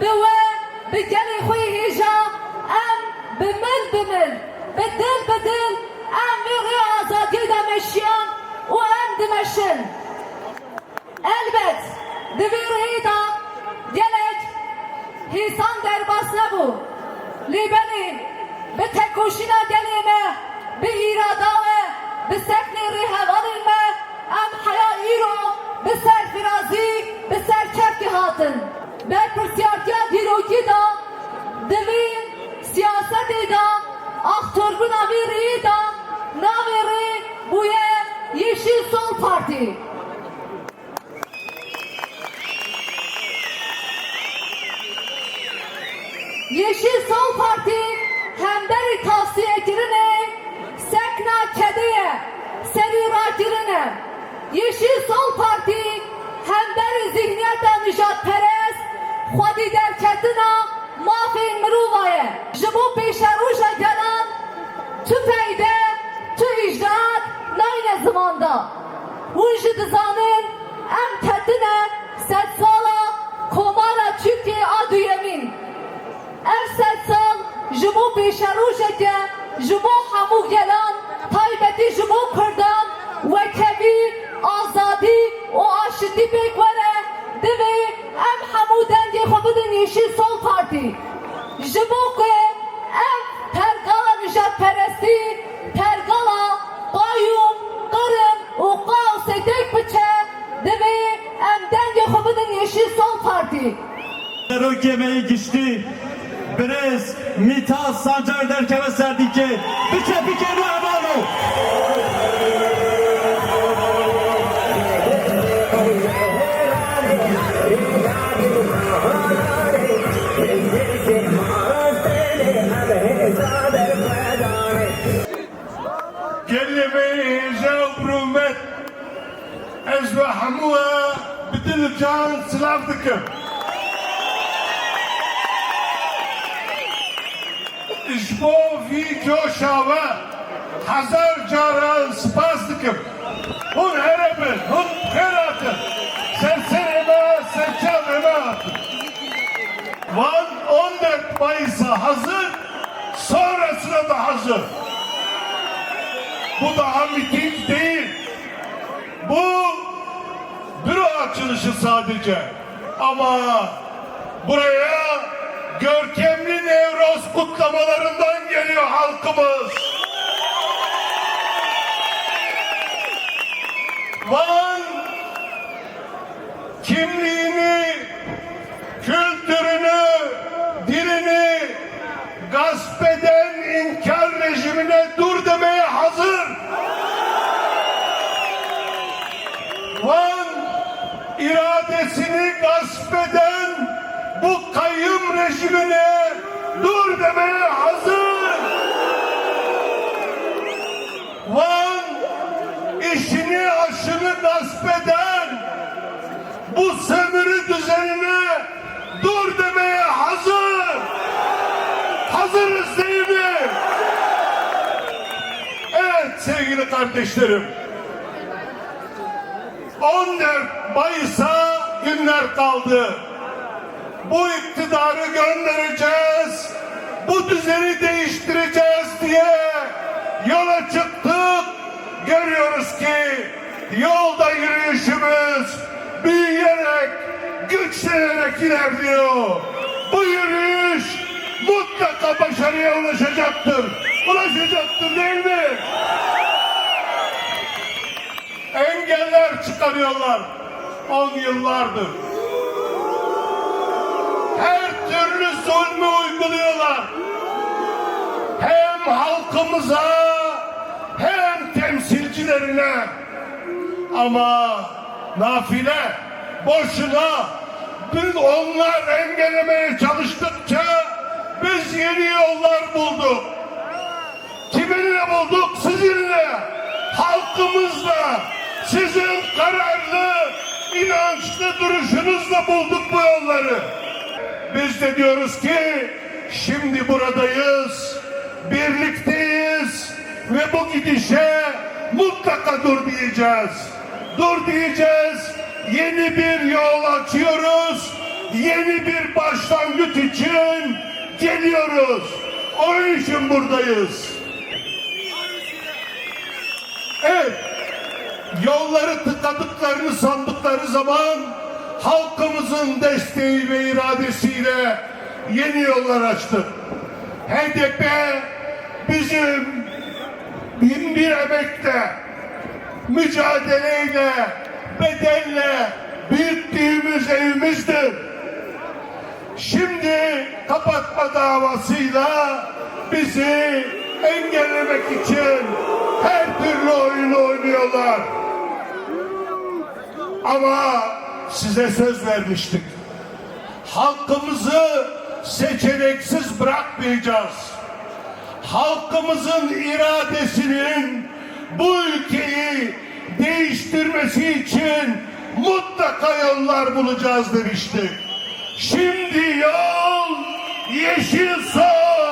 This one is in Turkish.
بوا بگلی خوی هیجا ام بمل بمل بدل بدل ام ویغی آزادی دمشیان و ام دمشن elbet diviri da gelek hisan derbas nebu libeni به تکوشینا گلیمه به ایراداوه به سکنی ریهوانیمه ام حیایی رو به سر فرازی به سر چفکی Yeşil Sol Parti hemderi tavsiye girine, sekna kediye, serira girine. Yeşil Sol Parti hemderi zihniyete nijat perest, xwedî derketina mafên mirovaye. Ji bo pêşerûja gelan, tu feyde, tu icraat nayne bo pêşerûjeke ji bo hemû gelan taybetî ji bo kurdan wekevî azadî û aşitî pêk were divê em hemû dengê xwe Yeşil Sol Partî ji bo ku ev pergala nijadperestî pergala qayûm qirin û qawsê têk biçe divê em dengê xwe Yeşil Sol Partî yemeği geçti Brez, Mita, Sancar derken ve serdike. Bike bike bu evano. كلمة جاوبرومت أجوا حموها بدل جان سلافتكم İşbo vi coşava hazar caran spastıkım. Hun erebin, hun heratın. Sen sen eme, sen çal eme atın. Van 14 Mayıs'a hazır, sonrasına da hazır. Bu daha miting değil. Bu büro açılışı sadece. Ama buraya görkemli Nevroz kutlamalarından geliyor halkımız. Van kimliğini, kültürünü, dilini gasp eden inkar rejimine dur demeye hazır. Van iradesini gasp eden bu kayyum rejimine dur demeye hazır. Van işini aşını gasp eden bu sömürü düzenine dur demeye hazır. Hazırız değil mi? Evet sevgili kardeşlerim. 14 Mayıs'a günler kaldı. Bu iktidarı göndereceğiz. Bu düzeni değiştireceğiz diye yola çıktık. Görüyoruz ki yolda yürüyüşümüz büyüyerek, güçlenerek ilerliyor. Bu yürüyüş mutlaka başarıya ulaşacaktır. Ulaşacaktır değil mi? Engeller çıkarıyorlar. On yıllardır. Her türlü zulmü uyguluyorlar. Hem halkımıza hem temsilcilerine. Ama nafile boşuna biz onlar engellemeye çalıştıkça biz yeni yollar bulduk. Kiminle bulduk? Sizinle, halkımızla, sizin kararlı, inançlı duruşunuzla bulduk bu yolları. Biz de diyoruz ki şimdi buradayız, birlikteyiz ve bu gidişe mutlaka dur diyeceğiz. Dur diyeceğiz, yeni bir yol açıyoruz, yeni bir başlangıç için geliyoruz. Onun için buradayız. Evet, yolları tıkadıklarını sandıkları zaman halkımızın desteği ve iradesiyle yeni yollar açtık. HDP bizim bin bir emekle, mücadeleyle, bedelle büyüttüğümüz evimizdir. Şimdi kapatma davasıyla bizi engellemek için her türlü oyunu oynuyorlar. Ama size söz vermiştik. Halkımızı seçeneksiz bırakmayacağız. Halkımızın iradesinin bu ülkeyi değiştirmesi için mutlaka yollar bulacağız demiştik. Şimdi yol yeşil sol.